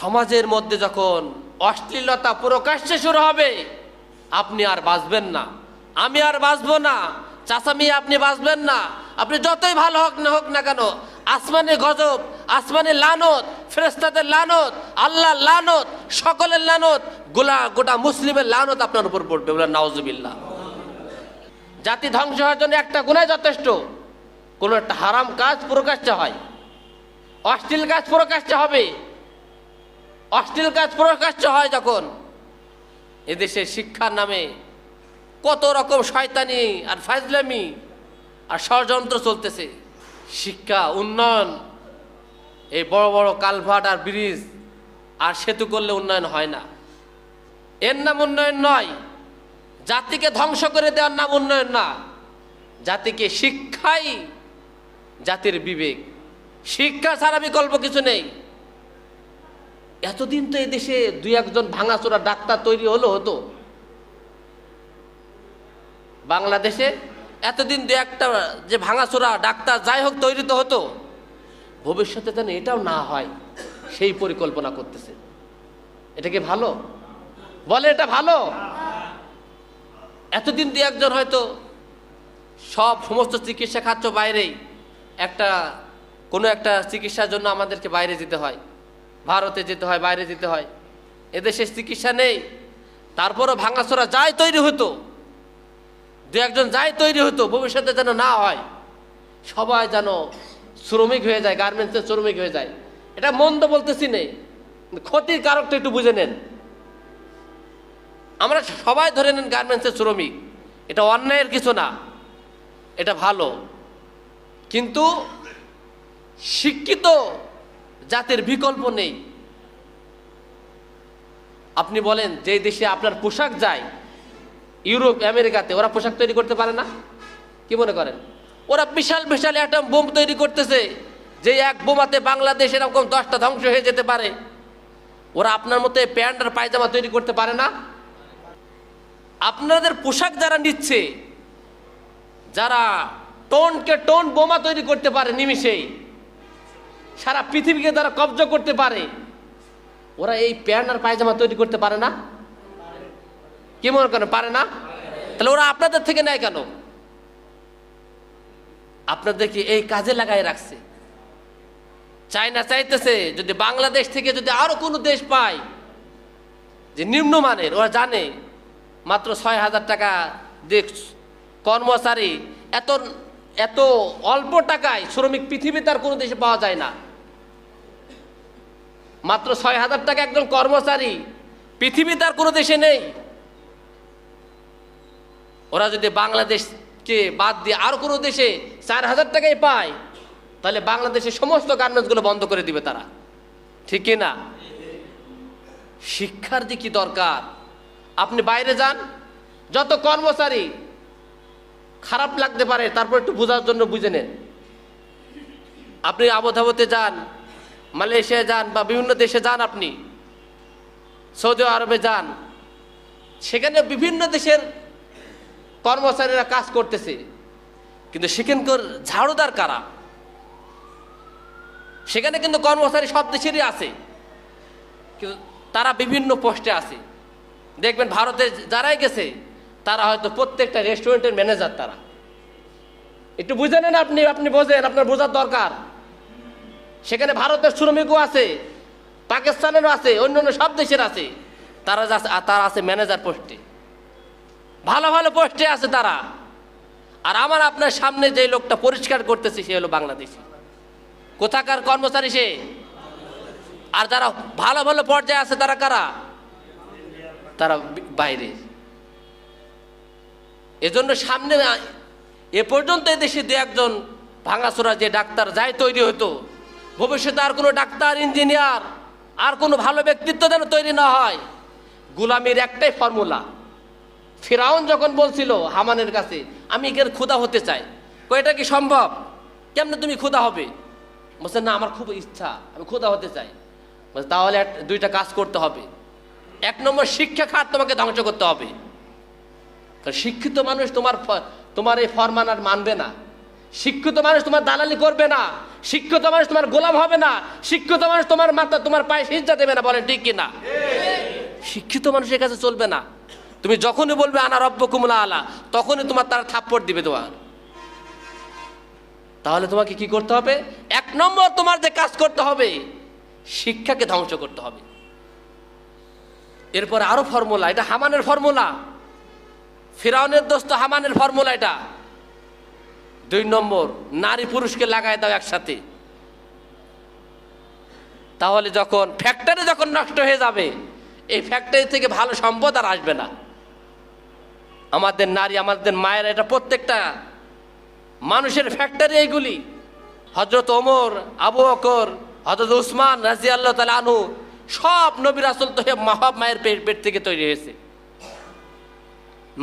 সমাজের মধ্যে যখন অশ্লীলতা প্রকাশ্যে শুরু হবে, আপনি আর বাঁচবেন না। আমি আর বাঁচবো না। চাচামি আপনি বাঁচবেন না। আপনি যতই ভালো হোক না হোক না কেন, আসমানে গজব, আসমানে লানত ফেরেস্তাদের লানত আল্লাহ লানত, সকলের লানত, গোলা, গোটা মুসলিমের লানত আপনার উপর পড়বে। বলে নাওজুবিল্লাহ জাতি ধ্বংস হওয়ার জন্য একটা গুণাই যথেষ্ট। কোনো একটা হারাম কাজ প্রকাশ্যে হয়। অশ্লীল কাজ প্রকাশ্যে হবে। অশ্লীল কাজ প্রকাশ্য হয় যখন। এদেশে শিক্ষার নামে কত রকম শয়তানি আর ফাজলামি আর ষড়যন্ত্র চলতেছে। শিক্ষা, উন্নয়ন, এই বড় বড় কালভার্ট আর ব্রিজ আর সেতু করলে উন্নয়ন হয় না। এর নাম উন্নয়ন নয়। জাতিকে ধ্বংস করে দেওয়ার নাম উন্নয়ন না। জাতিকে শিক্ষাই জাতির বিবেক। শিক্ষা ছাড়া বিকল্প কিছু নেই। এতদিন তো এই দেশে দুই একজন ভাঙাচোরা ডাক্তার তৈরি হলো হতো। বাংলাদেশে এতদিন দু একটা যে ভাঙাচোরা ডাক্তার যাই হোক তৈরি তো হতো। ভবিষ্যতে যেন এটাও না হয়, সেই পরিকল্পনা করতেছে। এটা কি ভালো? বলে এটা ভালো? এতদিন দু একজন হয়তো সব সমস্ত চিকিৎসা খাচ্ছ বাইরেই, একটা কোনো একটা চিকিৎসার জন্য আমাদেরকে বাইরে যেতে হয়। ভারতে যেতে হয়, বাইরে যেতে হয়। এদেশে চিকিৎসা নেই। তারপরও ভাঙাচোরা যাই তৈরি হতো, দু একজন যাই তৈরি হতো, ভবিষ্যতে যেন না হয়। সবাই যেন শ্রমিক হয়ে যায় গার্মেন্টসের শ্রমিক হয়ে যায়। এটা মন্দ বলতেছি নেই। ক্ষতির কারকটা একটু বুঝে নেন। আমরা সবাই ধরে নেন গার্মেন্টসের শ্রমিক। এটা অন্যায়ের কিছু না। এটা ভালো। কিন্তু শিক্ষিত জাতের বিকল্প নেই। আপনি বলেন, যে দেশে আপনার পোশাক যায়, ইউরোপ, আমেরিকাতে, ওরা পোশাক তৈরি করতে পারে না? কি মনে করেন? ওরা বিশাল বিশাল একটা বোম তৈরি করতেছে, যে এক বোমাতে বাংলাদেশ এরকম দশটা ধ্বংস হয়ে যেতে পারে। ওরা আপনার মতো প্যান্ট আর পায়জামা তৈরি করতে পারে না? আপনাদের পোশাক যারা নিচ্ছে, যারা টোনকে টোন বোমা তৈরি করতে পারে নিমিষেই সারা পৃথিবীকে তারা কব্জা করতে পারে। ওরা এই প্যান্ট আর পায়জামা তৈরি করতে পারে না। কি মনে করেন, পারে না? তাহলে ওরা আপনাদের থেকে নেয় কেন? আপনাদেরকে এই কাজে লাগাই রাখছে। চায়না চাইতেছে যদি বাংলাদেশ থেকে যদি আরও কোনো দেশ পায় যে নিম্নমানের, ওরা জানে, মাত্র ছয় হাজার টাকা দেখ কর্মচারী এত এত অল্প টাকায় শ্রমিক পৃথিবীতে আর কোনো দেশে পাওয়া যায় না। মাত্র ছয় হাজার টাকা একজন কর্মচারী পৃথিবীতে আর কোনো দেশে নেই। ওরা যদি বাংলাদেশকে বাদ দিয়ে আর কোনো দেশে চার হাজার টাকাই পায়, তাহলে বাংলাদেশের সমস্ত গার্মেন্টসগুলো বন্ধ করে দিবে তারা। ঠিক না? শিক্ষার যে কি দরকার? আপনি বাইরে যান, যত কর্মচারী খারাপ লাগতে পারে, তারপর একটু বোঝার জন্য বুঝে নেন। আপনি আবধাবতে যান মালয়েশিয়া যান বা বিভিন্ন দেশে যান আপনি, সৌদি আরবে যান, সেখানে বিভিন্ন দেশের কর্মচারীরা কাজ করতেছে। কিন্তু সেখানকার ঝাড়ুদার কারা? সেখানে কিন্তু কর্মচারী সব দেশেরই আছে, কিন্তু তারা বিভিন্ন পোস্টে আছে। দেখবেন ভারতে যারাই গেছে, তারা হয়তো প্রত্যেকটা রেস্টুরেন্টের ম্যানেজার তারা। একটু বুঝে নেন আপনি আপনি বোঝেন, আপনার বোঝার দরকার। সেখানে ভারতের শ্রমিকও আছে, পাকিস্তানেরও আছে, অন্য অন্য সব দেশের আছে। তারা যা তারা আছে ম্যানেজার পোস্টে ভালো ভালো পোস্টে আছে তারা। আর আমার আপনার সামনে যে লোকটা পরিষ্কার করতেছে, সে হলো বাংলাদেশি। কোথাকার কর্মচারী সে? আর যারা ভালো ভালো পর্যায়ে আছে, তারা কারা? তারা বাইরে। এজন্য সামনে এ পর্যন্ত এদেশে দু একজন ভাঙাচোরা যে ডাক্তার যাই তৈরি হতো ভবিষ্যতে আর কোনো ডাক্তার, ইঞ্জিনিয়ার, আর কোনো ভালো ব্যক্তিত্ব যেন তৈরি না হয়। গুলামির একটাই ফর্মুলা। ফিরাউন যখন বলছিল হামানের কাছে, আমি এর ক্ষুদা হতে চাই? কয়টা কি সম্ভব? কেমনে তুমি ক্ষুদা হবে? বলছে, না, আমার খুব ইচ্ছা, আমি ক্ষুদা হতে চাই। বলছে, তাহলে দুইটা কাজ করতে হবে। এক নম্বর শিক্ষা খাত তোমাকে ধ্বংস করতে হবে। শিক্ষিত মানুষ তোমার তোমার এই ফরমান আর মানবে না। শিক্ষিত মানুষ তোমার দালালি করবে না। শিক্ষিত মানুষ তোমার গোলাম হবে না। শিক্ষিত মানুষ তোমার মাথা, তোমার পায়ে সিজা দেবে না, বলে ঠিক কিনা? শিক্ষিত মানুষের কাছে চলবে না। তুমি যখনই বলবে, আনা রব্ব কুমলা আলা তখনই তোমার তারা থাপ্পড় দিবে তোমার। তাহলে তোমাকে কি করতে হবে? এক নম্বর তোমার যে কাজ করতে হবে, শিক্ষাকে ধ্বংস করতে হবে। এরপরে আরও ফর্মুলা, এটা হামানের ফর্মুলা। ফিরাউনের দোস্ত হামানের ফর্মুলা এটা। দুই নম্বর, নারী পুরুষকে লাগায় দাও একসাথে। তাহলে যখন ফ্যাক্টরি যখন নষ্ট হয়ে যাবে, এই ফ্যাক্টরি থেকে ভালো সম্পদ আর আসবে না। আমাদের নারী, আমাদের মায়ের এটা প্রত্যেকটা মানুষের ফ্যাক্টরি এইগুলি। হজরত ওমর, আবু বকর হজরত উসমান রাজি আল্লাহ তালা আনু সব নবীর আসল তো মাহব মায়ের পেট পেট থেকে তৈরি হয়েছে।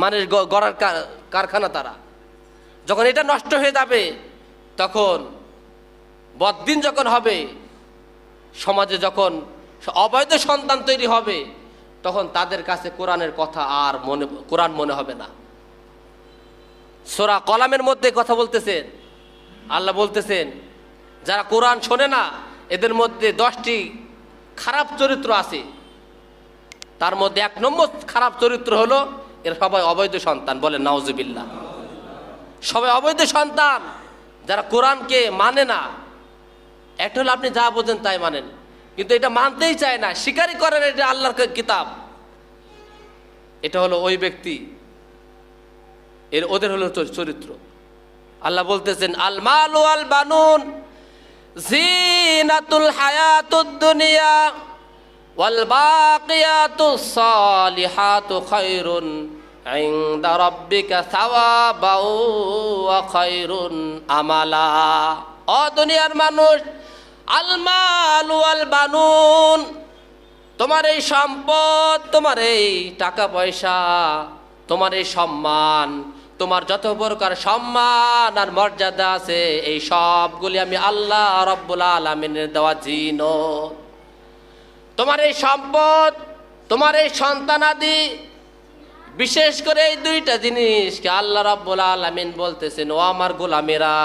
মানুষ গড়ার কারখানা তারা। যখন এটা নষ্ট হয়ে যাবে, তখন বদিন যখন হবে, সমাজে যখন অবৈধ সন্তান তৈরি হবে, তখন তাদের কাছে কোরআনের কথা আর মনে, কোরআন মনে হবে না। সোরা কলামের মধ্যে কথা বলতেছেন। আল্লাহ বলতেছেন, যারা কোরআন শোনে না, এদের মধ্যে দশটি খারাপ চরিত্র আছে। তার মধ্যে এক নম্বর খারাপ চরিত্র হলো, এর সবাই অবৈধ সন্তান বলে নাওজুবিল্লাহ সবাই অবৈধ সন্তান, যারা কোরআনকে মানে না। একটা হলো আপনি যা বোঝেন তাই মানেন। কিন্তু এটা মানতেই চায় না, স্বীকারই করেন এটা আল্লাহর কিতাব। এটা হলো ওই ব্যক্তি। এর ওদের হলো চর- চরিত্র। আল্লাহ বলতেছেন, আল মালু আল বানুন, জিনাতুল হায়াতুদ দুনিয়া, ওয়াল বাকিয়াতুস সালিহাতু খায়রুন আমালা ও দুনিয়ার মানুষ, আল মালু বানুন। তোমার এই সম্পদ, তোমার এই টাকা পয়সা, তোমার এই সম্মান, তোমার যত প্রকার সম্মান আর মর্যাদা আছে, এই সবগুলি আমি আল্লাহ রব্বুল আলমিনের দেওয়া জিন। তোমার এই সম্পদ, তোমার এই সন্তানাদি বিশেষ করে এই দুইটা জিনিসকে আল্লাহ রাব্বুল আলামিন বলতেছেন, ও আমার গোলামেরা,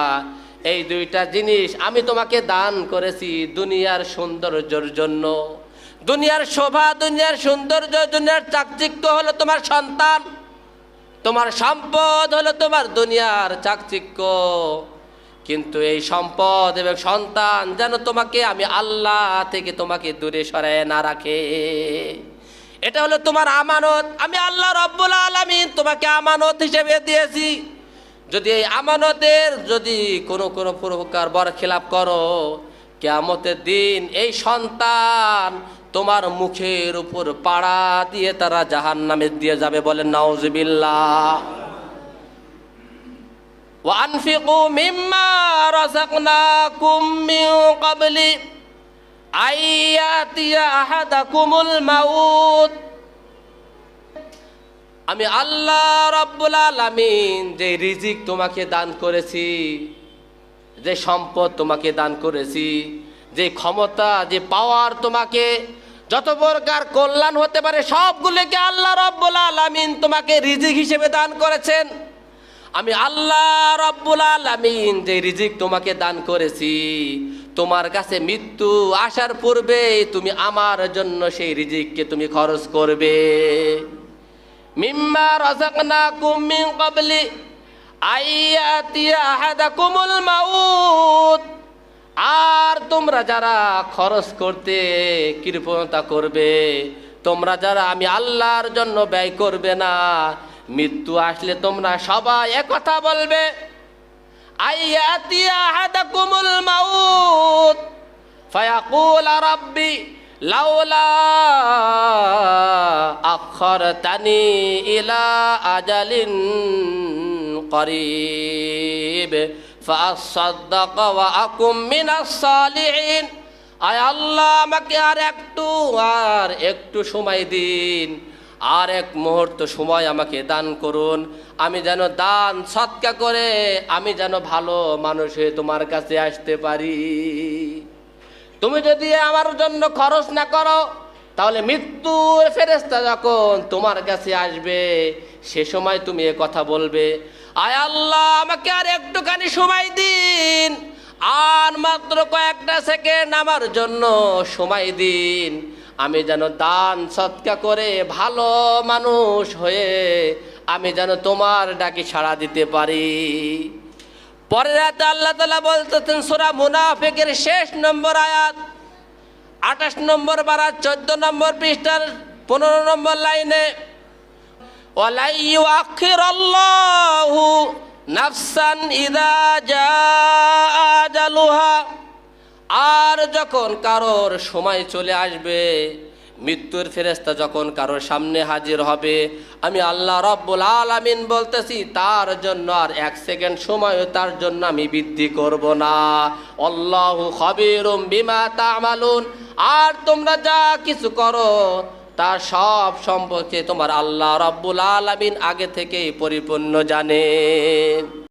এই দুইটা জিনিস আমি তোমাকে দান করেছি দুনিয়ার সৌন্দর্যের জন্য। দুনিয়ার শোভা, দুনিয়ার সৌন্দর্য, দুনিয়ার চাকচিক্য হলো তোমার সন্তান। তোমার সম্পদ হলো তোমার দুনিয়ার চাকচিক্য। কিন্তু এই সম্পদ এবং সন্তান যেন তোমাকে আমি আল্লাহ থেকে তোমাকে দূরে সরায় না রাখে। এটা হলো তোমার আমানত আমি আল্লাহ রব্বুল আলমিন তোমাকে আমানত হিসেবে দিয়েছি যদি এই আমানতের যদি কোনো কোনো প্রকার বরখিলাপ করো কেয়ামতের দিন এই সন্তান তোমার মুখের উপর পাড়া দিয়ে তারা জাহান নামে দিয়ে যাবে বলেন নাউজবিল্লাহ وأنفقوا مما رزقناكم من قبل আমি আল্লাহ রব্বুল আলামিন যে রিজিক তোমাকে দান করেছি, যে সম্পদ তোমাকে দান করেছি, যে ক্ষমতা, যে পাওয়ার তোমাকে, যত প্রকার কল্যাণ হতে পারে, সবগুলোকে আল্লাহ রব্বুল আলামিন তোমাকে রিজিক হিসেবে দান করেছেন। আমি আল্লাহ রব্বুল আলামিন যে রিজিক তোমাকে দান করেছি তোমার কাছে মৃত্যু আসার পূর্বে তুমি আমার জন্য সেই রিজিককে তুমি খরচ করবে। মিম্মা আর তোমরা যারা খরচ করতে কৃপণতা করবে, তোমরা যারা আমি আল্লাহর জন্য ব্যয় করবে না, মৃত্যু আসলে তোমরা সবাই একথা বলবে। আইয়াতিয়া আহাদাকুমুল মাউত, ফায়াকুল রাব্বি, লাউলা আখরতানি ইলা আজালিন করিব। ওয়া আকুম মিনাস সালিহিন। আয় আমাকে আর একটু আর একটু সময় দিন। আর এক মুহূর্ত সময় আমাকে দান করুন। আমি যেন দান সৎকা করে আমি যেন ভালো মানুষ হয়ে তোমার কাছে আসতে পারি। তুমি যদি আমার জন্য খরচ না করো, তাহলে মৃত্যুর ফেরেস্তা যখন তোমার কাছে আসবে, সে সময় তুমি এ কথা বলবে, আয় আল্লাহ, আমাকে আর একটুখানি সময় দিন। আর মাত্র কয়েকটা সেকেন্ড আমার জন্য সময় দিন। আমি যেন দান সৎকা করে ভালো মানুষ হয়ে আমি যেন তোমার ডাকি সাড়া দিতে পারি। পরের রাতে আল্লাহ তালা বলতেছেন, সুরা মুনাফেকের শেষ নম্বর আয়াত, আঠাশ নম্বর বারা চোদ্দ নম্বর পৃষ্ঠার পনেরো নম্বর লাইনে নাফসান ইদা আজালুহা। আর যখন কারোর সময় চলে আসবে, মৃত্যুর ফেরেস্তা যখন কারোর সামনে হাজির হবে, আমি আল্লাহ রব্বুল আলামিন বলতেছি, তার জন্য আর এক সেকেন্ড সময়ও তার জন্য আমি বৃদ্ধি করব না। আল্লাহু খবিরুম বিমা তামালুন। আর তোমরা যা কিছু করো তার সব সম্পর্কে তোমার আল্লাহ রব্বুল আলামিন আগে থেকেই পরিপূর্ণ জানেন।